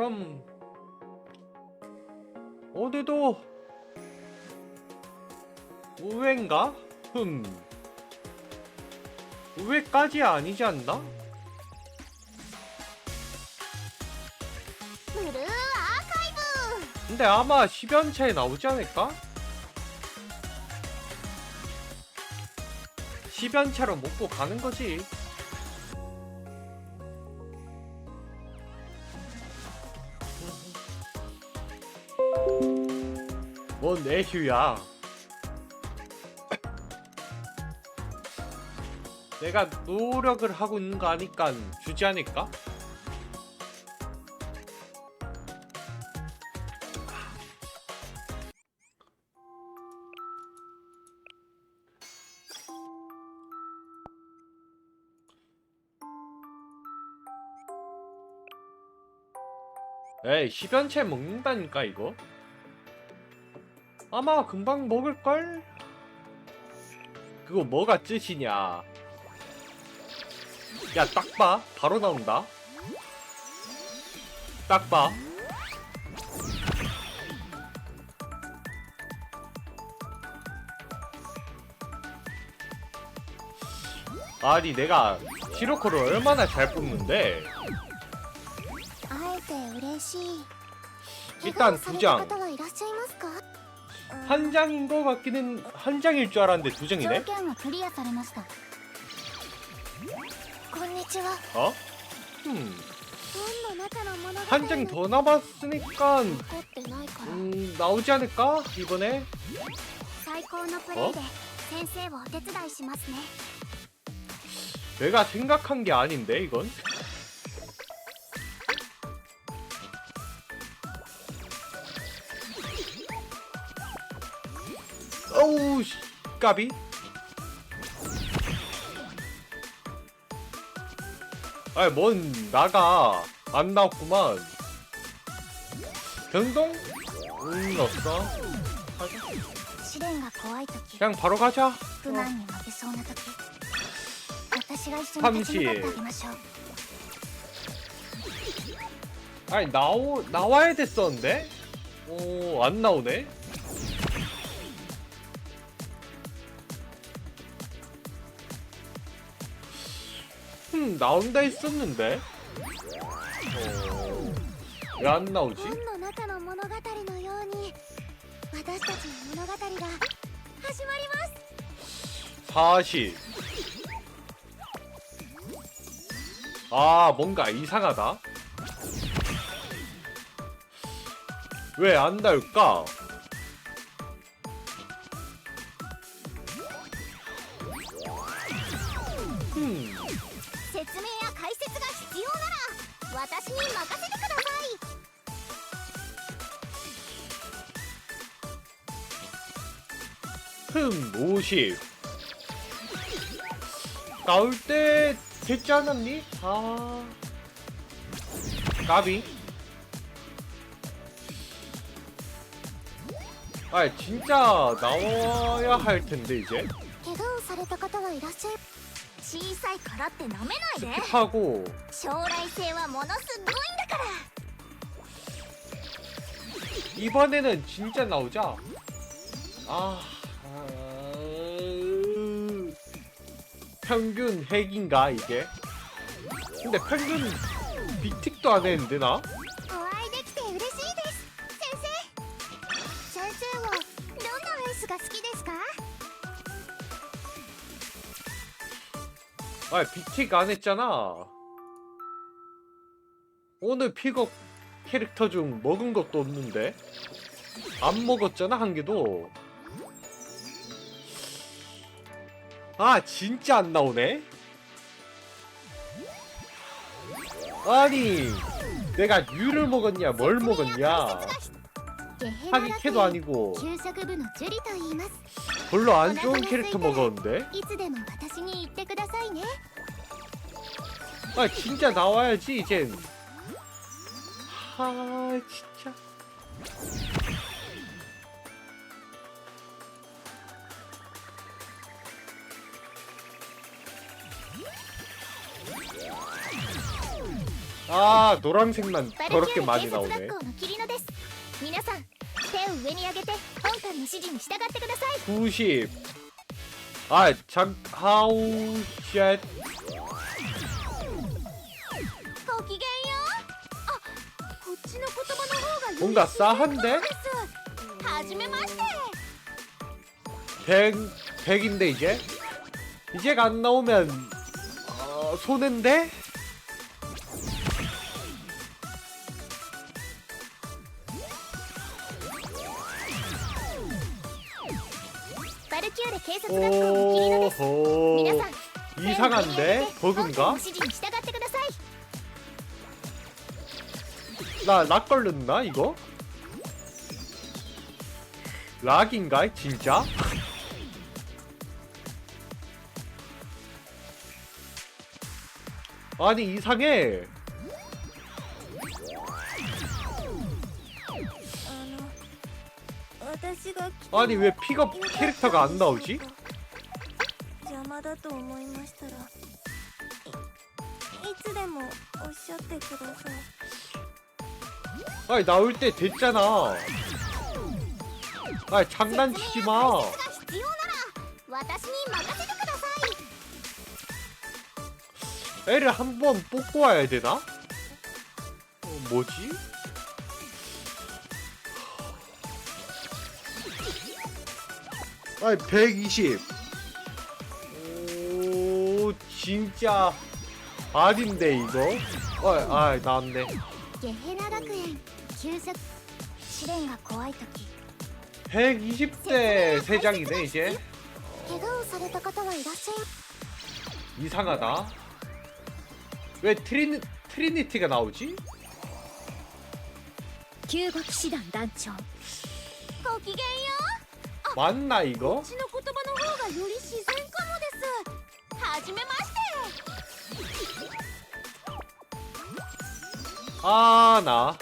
그럼 어디도 우회인가? 흠 우회까지 아니지 않나? 근데 아마 10연차에 나오지 않을까? 10연차로 먹고 가는 거지 뭔 애휴야. 내가 노력을 하고 있는 거 아니까 주지 않을까? 에이 10연채 먹는다니까 이거 아마 금방 먹을걸? 그거 뭐가 뜻이냐 야 딱 봐 바로 나온다 딱봐 아니 내가 시로코를 얼마나 잘 뽑는데 会えて嬉しい 일단 怪我をさ 두 れ 장 た方はいらっしゃいますか 한 장인 거 같기는 한 장일 줄 알았는데 두 条 장이네 件はクリアされましたこんにちは 어? 음, 本の中の物語 한 장 더 남았으니까 残ってないから、 음, 나오지 않을까 이번에 最高のプレイで先生をお手伝いしますね 내가 생각한 게 아닌데 이건 까비 아이 뭔 나가. 안 나왔구만. 변동? 음 없어. 그냥 바로 가자. 어. 탐시 아니 나오 나와야 됐었는데? 오 안 나오네? 음 나온다 했었는데 어, 왜 안 나오지 本の中の物語のように私たちの物語が始まります 40. 아, 뭔가 이상하다. 왜 안 나올까? 흠 50. 나올 때 됐지 않았니? 아. 까비. 아 진짜 나와야 할 텐데 이제. 스킵하고. 이번에는 진짜 나오자. 아. 평균 핵인가 이게? 근데 평균 비틱도 안 했는데 나? お会いできて嬉しいです先生先生はどんなレースが好きですか 아, 비틱 안 했잖아. 오늘 픽업 캐릭터 중 먹은 것도 없는데 안 먹었잖아 한 개도. 아 진짜 안 나오네? 아니 내가 유를 먹었냐 뭘 먹었냐 하기 캐도 아니고 별로 안 좋은 캐릭터 먹었는데? 아 진짜 나와야지 이젠 아 진짜 아 노란색만 더럽게 많이 나오네. 구십. 아, 잠 하우 쉣. 뭔가 싸한데? 100, 100인데 이제? 이제 안 나오면 어, 손인데? 오호 이상한데? 버그인가? 어, 나락 걸렸나 이거? 락인가 진짜? 아니 이상해 아니 왜 피가 캐릭터가 안 나오지? 아니 나올 때 됐잖아. 아니 장난치지 마. 애를 한 번 뽑고 와야 되나? 어, 뭐지? 아니 120. 오 진짜 아닌데 이거? 어, 아 나왔네. ゲヘナ学園休息試練が怖い時 120대 세 장이네 이제. 怪我をされた方はいらっしゃい 이상하다. 왜 트리니 트리니티가 나오지? 救護騎士団団長ごきげんよ 맞나 う 이거? こっちの言葉の方がより自然かもですはじめまして 아, 나.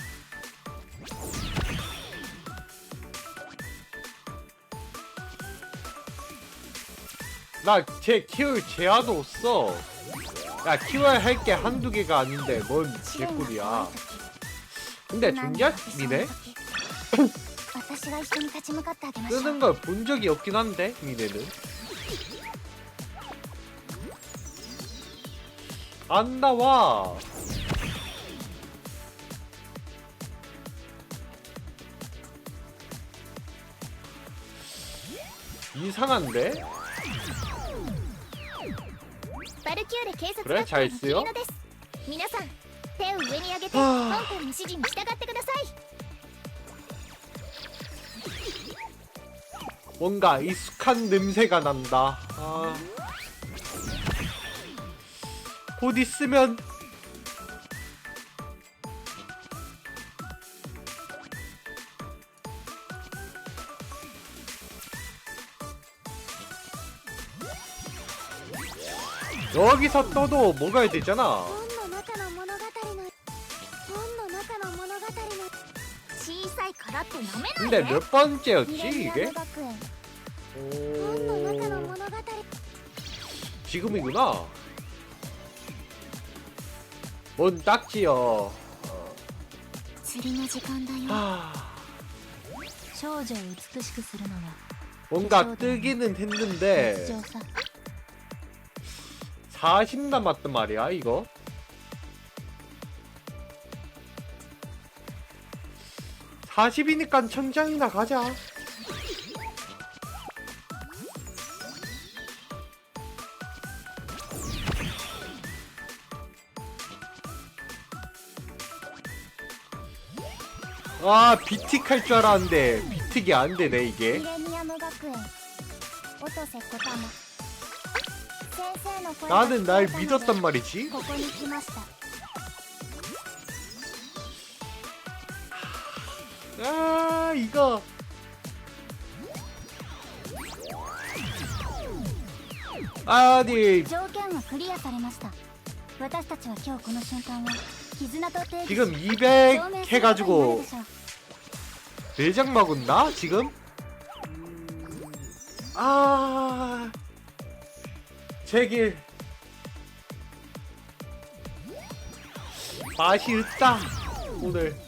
나 쟤 키울 제아도 없어. 야, 키워야 할 게 한두 개가 아닌데 뭔 試練が怖い 개꿀이야. 時 근데 何があってその 중략미네? 時 私が一緒に立ち向かってあげましょう 쓰는 걸 본 적이 없긴 한데, 미네는. 안 나와. 이상한데? バルキューレ警察 그래 学校 잘 のキ 쓰요 リノです皆さん手を上に上げては本あ官の指示に従ってください 뭔가 익숙한 냄새가 난다. 아. 곧 있으면 여기서 떠도 먹어야 되잖아. 근데 몇 번째였지 이게? 오... 지금이구나. 뭔 딱지여. 뭔가 뜨기는 했는데 40 남았단 말이야 이거? 40이니까 천장이나 가자. 아 비틱 할 줄 알았는데 비틱이 안 되네 이게. 나는 날 믿었단 말이지? 아 이거. 아디 지금 200 해가지고 4장 먹은다 지금? 아 제길. 맛이 있다 오늘.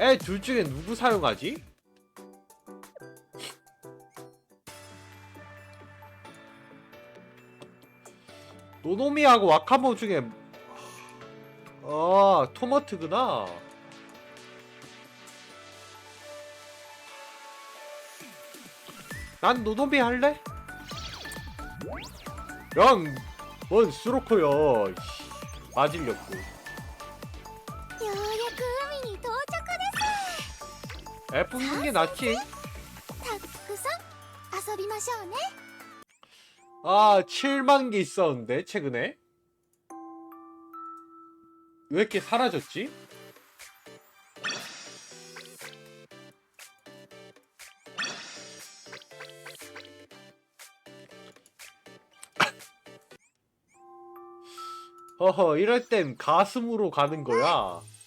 애둘 중에 누구 사용하지? 노노미하고 와카모 중에 아 토마트구나 난 노노미 할래? 양! 뭔 수로코요 맞으려고 着 애 뽑는 게 낫지 ですたくさん遊びましょうね 아, 7만 개 있었는데, 최근에? 왜 이렇게 사라졌지? 허허, 이럴 땐 가슴으로 가는 거야. よし今日も